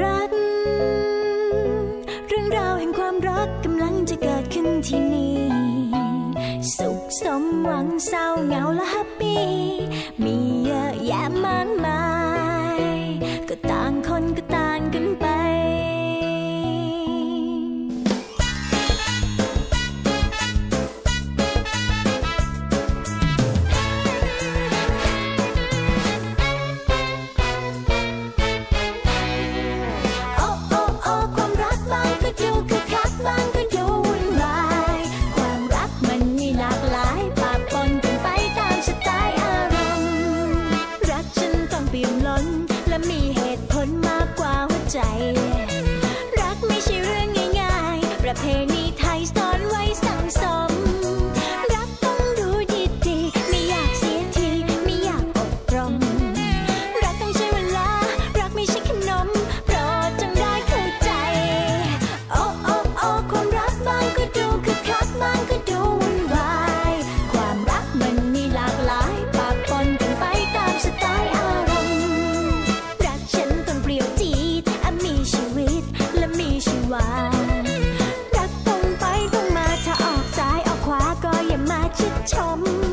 รัก เรื่องราวแห่งความรักกำลังจะเกิดขึ้นที่นี่ สุขสมหวังเศร้าเหงาและแฮปปี้มี ใจ รักไม่ใช่เรื่องง่ายๆ ประเพณี ช้ำ